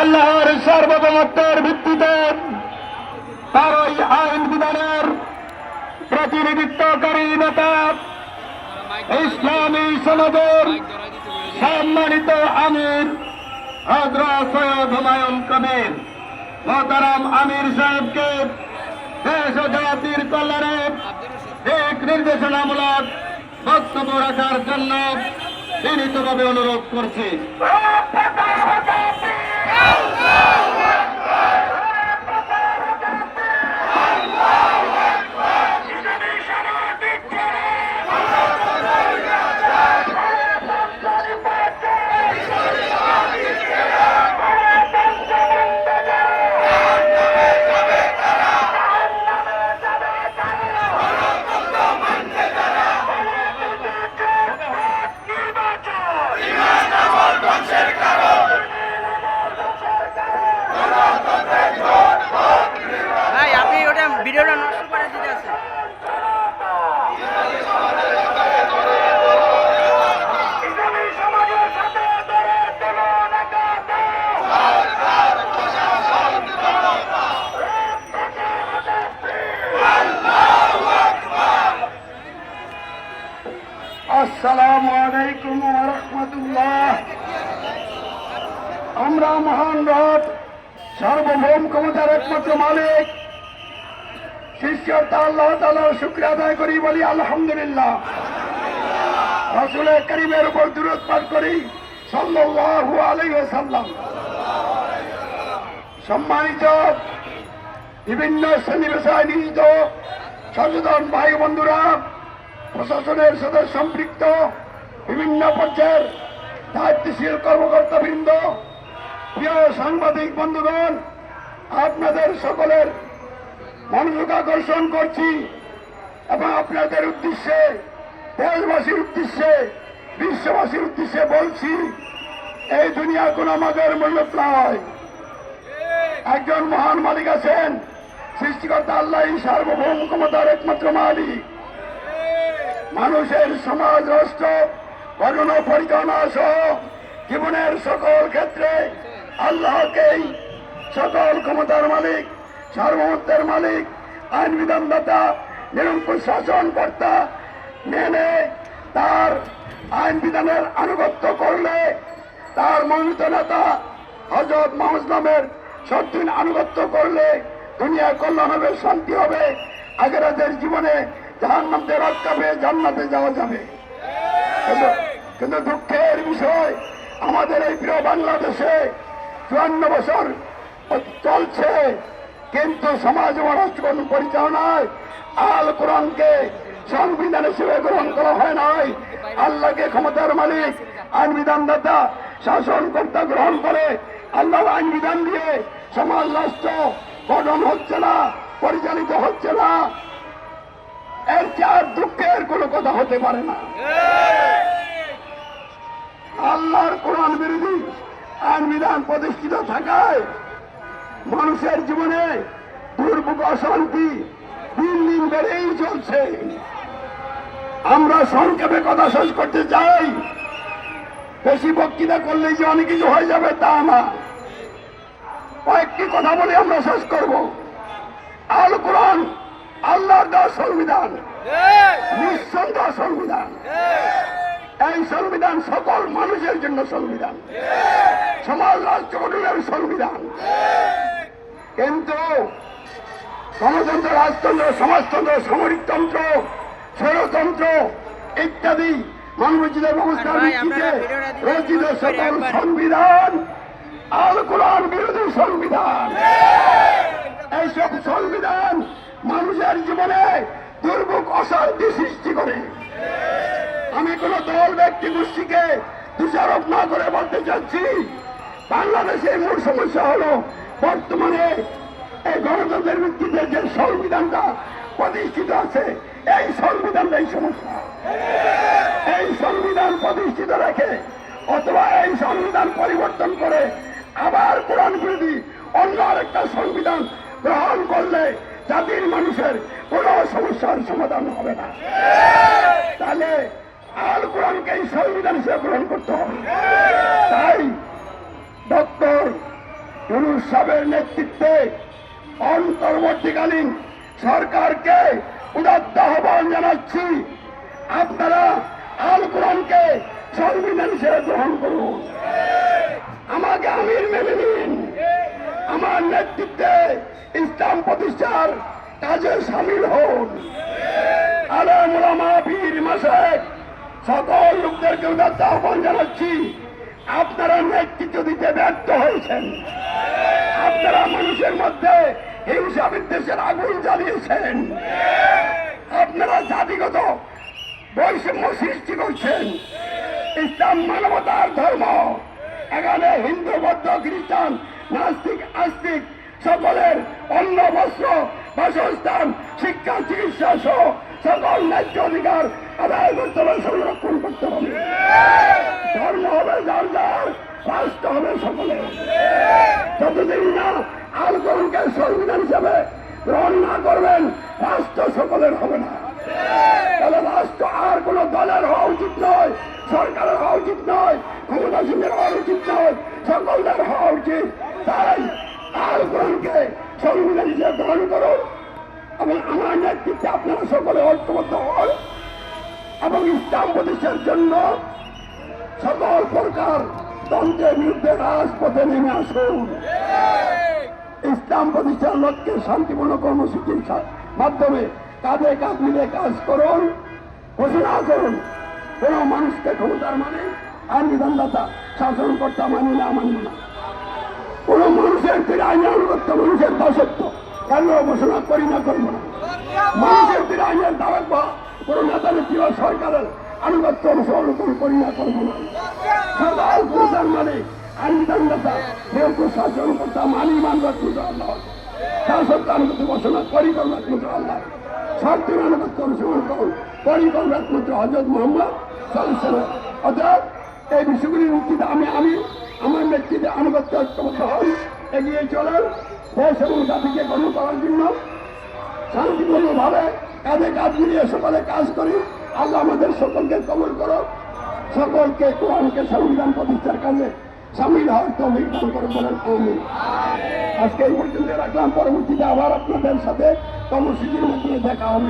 আল্লাহর সার্বভৌমত্বের ভিত্তিতে তার ওই আইন বিধানের প্রতিনিধিত্বকারী নেতা ইসলামী সমাজের সম্মানিত আমির হজরত সৈয়দ হুমায়ুন কবির। মোহতারাম আমির সাহেবকে দেশ ও জাতির কল্যাণে এক নির্দেশনামূলক বক্তব্য রাখার জন্য বিনীতভাবে অনুরোধ করছি। আসসালামু আলাইকুম রহমতুল্লাহ। আমরা মহান রথ সার্বভৌম ক্ষমতার একমাত্র মালিক। শিষ্যতা আল্লাহ তালার শুক্র আদায় করি বলি আলহামদুলিল্লাহ। রসুল করিমের উপর দূরত পাঠ করি সাল্লাল্লাহু আলাইহি ওয়াসাল্লাম। সম্মানিত বিভিন্ন শ্রেণি পেশায় নিয়োজিত সচেতন ভাই বন্ধুরা প্রশাসনের সাথে সম্পৃক্ত বিভিন্ন পর্যায়ের দায়িত্বশীল কর্মকর্তাবৃন্দ, প্রিয় সাংবাদিক বন্ধুগণ, আপনাদের সকলের মনোযোগ আকর্ষণ করছি এবং আপনাদের উদ্দেশ্যে, দেশবাসীর উদ্দেশ্যে, বিশ্ববাসীর উদ্দেশ্যে বলছি, এই দুনিয়া কোন আমাদের মূল্য নয়। একজন মহান মালিক আছেন, সৃষ্টিকর্তা আল্লাহ সার্বভৌম ক্ষমতার একমাত্র মালিক। মানুষের সমাজ রাষ্ট্র গঠন পরিচালনা সহ জীবনের সকল ক্ষেত্রে আল্লাহকেই সকল ক্ষমতার মালিক, সার্বভৌমত্বের মালিক, আইন বিধানদাতা, নিরঙ্কুশ শাসন কর্তা মেনে তার আইন বিধানের আনুগত্য করলে তার মনোনীত নেতা হজরত মোহাম্মদ নামের সদ্দিন আনুগত্য করলে দুনিয়া কল্যাণ হবে, শান্তি হবে। আগেরাদের জীবনে জাহান নামতে রক্ষা পেয়ে জান্নাতে যাওয়া যাবে। কিন্তু- দুঃখের বিষয়, আমাদের এই প্রিয় বাংলাদেশে চুয়ান্ন বছর চলছে, কিন্তু সমাজ ও রাষ্ট্র পরিচালনায় আল কোরআনকে সংবিধান হিসেবে গ্রহণ করা হয় নাই। আল্লাহকে ক্ষমতার মালিক আইন বিধানদাতা শাসনকর্তা গ্রহণ করে আল্লাহর আইন বিধান দিয়ে সমাজ রাষ্ট্র গঠন হচ্ছে না, পরিচালিত হচ্ছে না। এর চার দুঃখের কোনো কথা হতে পারে না। আল্লাহর কোরআন বিরোধী আইন বিধান প্রতিষ্ঠিত থাকায় মানুষের জীবনে দুর্ভোগ, অশান্তি, দিন দিন বেড়েই চলছে। আমরা সংক্ষেপে কথা শেষ করতে চাই। বেশি বক্তৃতা করলে যে অনেক কিছু হয়ে যাবে তা না। কয়েকটি কথা বলে আমরা শেষ করব। আল কোরআন আল্লাহর দেওয়া সংবিধান। নিঃসন্দেহ সংবিধান। এই সংবিধান সকল মানুষের জন্য সংবিধান। সমাজ রাষ্ট্র গঠনের সংবিধান। কিন্তু গণতন্ত্র রাজতন্ত্র সমাজতন্ত্র সামরিকতন্ত্র ষড়যন্ত্র ইত্যাদি মানবচিত ব্যবস্থার ভিত্তিতে রচিত সকল সংবিধান আল কোরআন বিরোধী সংবিধান এইসব সংবিধান মানুষের জীবনে দুর্ভোগ অশান্তি সৃষ্টি করে আমি ব্যক্তি গোষ্ঠীকে দোষারোপ না করে বলতে চাচ্ছি বাংলাদেশের মূল সমস্যা হলো বর্তমানে এই গণতন্ত্রের ভিত্তিতে যে সংবিধানটা প্রতিষ্ঠিত আছে, এই সংবিধানটাই সমস্যা। এই সংবিধান প্রতিষ্ঠিত রেখে অথবা এই সংবিধান পরিবর্তন করে আবার কোরআন বিরোধী অন্য আরেকটা সংবিধান গ্রহণ করলে জাতির মানুষের কোন সমস্যার সমাধান হবে না। তাহলে আল কোরআনকে সংবিধান হিসেবে গ্রহণ করতে হবে। তাই ডক্টর ইউনুস সাহেবের নেতৃত্বে অন্তর্বর্তীকালীন সরকারকে উদাত্ত আহ্বান জানাচ্ছি, আপনারা আল কোরআনকে সংবিধান হিসেবে গ্রহণ করুন। আমাকে আমির মেনে নিন। আমার নেতৃত্বে ইসলাম প্রতিষ্ঠার কাজে সামিল হন। আলম পীর মাসায়েক সকল লোকদেরকে উদাত্ত আহ্বান জানাচ্ছি, আপনারা নেতৃত্ব দিতে ব্যর্থ হয়েছেন। আপনারা মানুষের মধ্যে হিংসা বিদ্বেষের আগুন জ্বালিয়েছেন। আপনারা জাতিগত বৈষম্য সৃষ্টি করছেন। ইসলাম মানবতার ধর্ম, এখানে হিন্দু, বৌদ্ধ, খ্রিস্টান, নাস্তিক, আস্তিক সকলের অন্ন, বস্ত্র, বাসস্থান, শিক্ষা, চিকিৎসা সহ সকল ন্যায্য অধিকার আদায় করতে হবে, সংরক্ষণ করতে হবে। ধর্ম হবে যার যার, রাষ্ট্র হবে সকলের। যতদিন না আলকরণকে সংবিধান হিসাবে গ্রহণ না করবেন, রাষ্ট্র সকলের হবে না। তাহলে রাষ্ট্র আর কোন দলের হওয়া উচিত নয়, সরকারের হওয়া উচিত নয় ক্ষমতাসীনের হওয়া উচিত নয়, সকলদের হওয়া উচিত। তাই আলকরণকে সংবিধান হিসেবে গ্রহণ করুন। এবং আমার নেতৃত্বে আপনারা সকলে ঐক্যবদ্ধ হন। এবং ইসলাম প্রতিষ্ঠার জন্য সকল প্রকার তন্ত্রের বিরুদ্ধে রাজপথে নেমে আসুন। ইসলাম প্রতিষ্ঠার লক্ষ্যে শান্তিপূর্ণ কর্মসূচির মাধ্যমে কাঁধে কাঁধ মিলে কাজ করুন, ঘোষণা করুন। কোন মানুষকে ক্ষমতার মানে আইন বিধানদাতা, শাসনকর্তা মানি না মানি না। কোন মানুষের ফিরে আইনে আনুগত্য মানুষের দাসত্ব, কেন ঘোষণা করি না, করব না। মানুষের ফিরে আইনের দ্বারা কোন নেতা নেত্রী বা সরকারের আনুগত্য অনুসরণ করি না করব না। সদাল পুরুষের মানে আইন বিধানদাতা কেউ শাসন করতা মানি মানব একমাত্র আল্লাহ শাসক আনুগত্য ঘোষণা করি করব একমাত্র আল্লাহ আনুগত্য অনুসরণ করুন করি করব একমাত্র হজরত মোহাম্মদ অর্থাৎ এই বিষয়গুলির ভিত্তিতে আমি আমি, আমার নেতৃত্বে আনুগত্য ঐক্যবদ্ধ হন, এগিয়ে চলেন। দেশ এবং জাতিকে গ্রহণ করার জন্য শান্তিপূর্ণভাবে কাঁধে কাঁধ মিলিয়ে সকলে কাজ করি। আল্লাহ আমাদের সকলকে কবল করো সকলকে কোরআনকে সংবিধান প্রতিষ্ঠার কাজে সামিল হওয়ার তো দান করে বলেন আমি আজকে এই পর্যন্ত রাখলাম। পরবর্তীতে আবার আপনাদের সাথে কর্মসূচির মাধ্যমে দেখা হবে